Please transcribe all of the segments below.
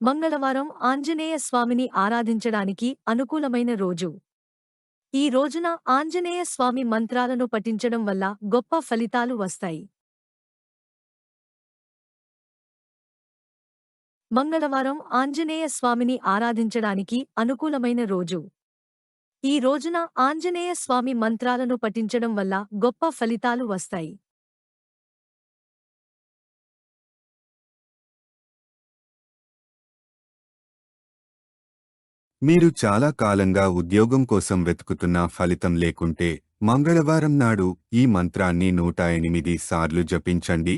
మంగళవారం ఆంజనేయ స్వామిని ఆరాధించడానికి అనుకూలమైన రోజు. ఈ రోజున ఆంజనేయ స్వామి మంత్రాలను పఠించడం వల్ల గొప్ప ఫలితాలు వస్తాయి. మంగళవారం ఆంజనేయ స్వామిని ఆరాధించడానికి అనుకూలమైన రోజు. ఈ రోజున ఆంజనేయ స్వామి మంత్రాలను పఠించడం వల్ల గొప్ప ఫలితాలు వస్తాయి. మీరు చాలా కాలంగా ఉద్యోగం కోసం వెతుకుతున్న ఫలితం లేకుంటే మంగళవారం నాడు ఈ మంత్రాన్ని నూట ఎనిమిది సార్లు జపించండి.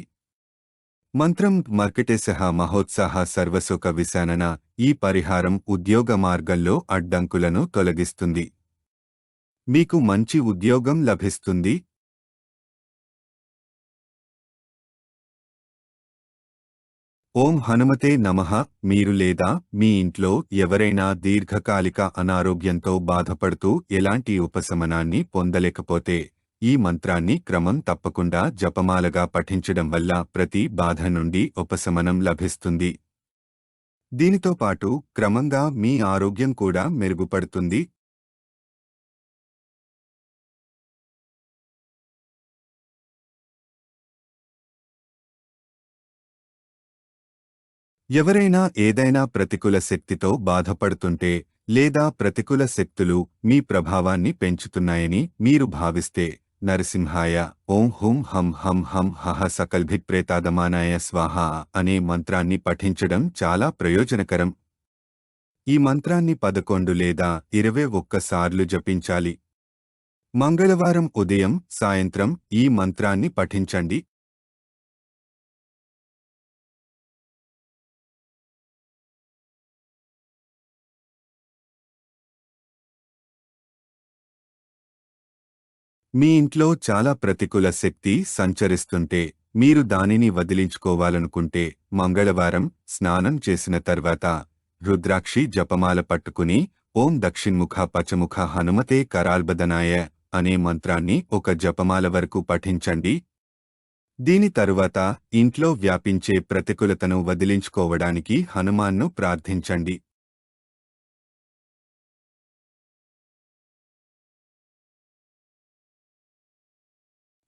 మంత్రం మర్కటేశః మహోత్సాహ సర్వసుఖ విశానన ఈ పరిహారం ఉద్యోగ మార్గంలో అడ్డంకులను తొలగిస్తుంది. మీకు మంచి ఉద్యోగం లభిస్తుంది. ఓం హనుమతే నమః మీరు లేదా మీ ఇంట్లో ఎవరైనా దీర్ఘకాలిక అనారోగ్యంతో బాధపడుతూ ఎలాంటి ఉపశమనాన్ని పొందలేకపోతే ఈ మంత్రాన్ని క్రమం తప్పకుండా జపమాలగా పఠించడం వల్ల ప్రతి బాధ నుండి ఉపశమనం లభిస్తుంది. దీనితో పాటు క్రమంగా మీ ఆరోగ్యం కూడా మెరుగుపడుతుంది. ఎవరైనా ఏదైనా ప్రతికూల శక్తితో బాధపడుతుంటే లేదా ప్రతికూల శక్తులు మీ ప్రభావాన్ని పెంచుతున్నాయని మీరు భావిస్తే నరసింహాయ ఓం హుం హం హం హం హహ సకల్భిప్రేతాదమానాయ స్వాహ అనే మంత్రాన్ని పఠించడం చాలా ప్రయోజనకరం. ఈ మంత్రాన్ని పదకొండు లేదా ఇరవై ఒక్కసార్లు జపించాలి. మంగళవారం ఉదయం సాయంత్రం ఈ మంత్రాన్ని పఠించండి. మీ ఇంట్లో చాలా ప్రతికూల శక్తి సంచరిస్తుంటే మీరు దానిని వదిలించుకోవాలనుకుంటే మంగళవారం స్నానం చేసిన తర్వాత రుద్రాక్షి జపమాల పట్టుకుని ఓం దక్షిణ్ముఖ పచముఖ హనుమతే కరాల్బదనాయ అనే మంత్రాన్ని ఒక జపమాల వరకు పఠించండి. దీని తరువాత ఇంట్లో వ్యాపించే ప్రతికూలతను వదిలించుకోవడానికి హనుమాన్ను ప్రార్థించండి.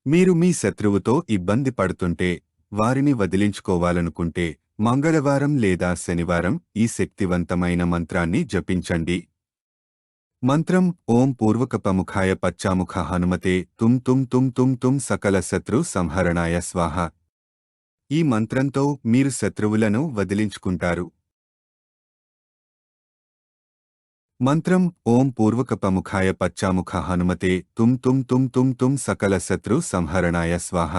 మీరు మీ శత్రువుతో ఇబ్బంది పడుతుంటే వారిని వదిలించుకోవాలనుకుంటే మంగళవారం లేదా శనివారం ఈ శక్తివంతమైన మంత్రాన్ని జపించండి. మంత్రం ఓం పూర్వకపముఖాయ పచ్చాముఖ హనుమతే తుం తుం తుం తుం తుం సకల శత్రు సంహరణాయ స్వాహ. ఈ మంత్రంతో మీరు శత్రువులను వదిలించుకుంటారు. మంత్రం ఓం పూర్వకపముఖాయ పచ్చాముఖ హనుమతే తుం తుం తుం తుం తుం సకల శత్రు సంహరణాయ స్వాహ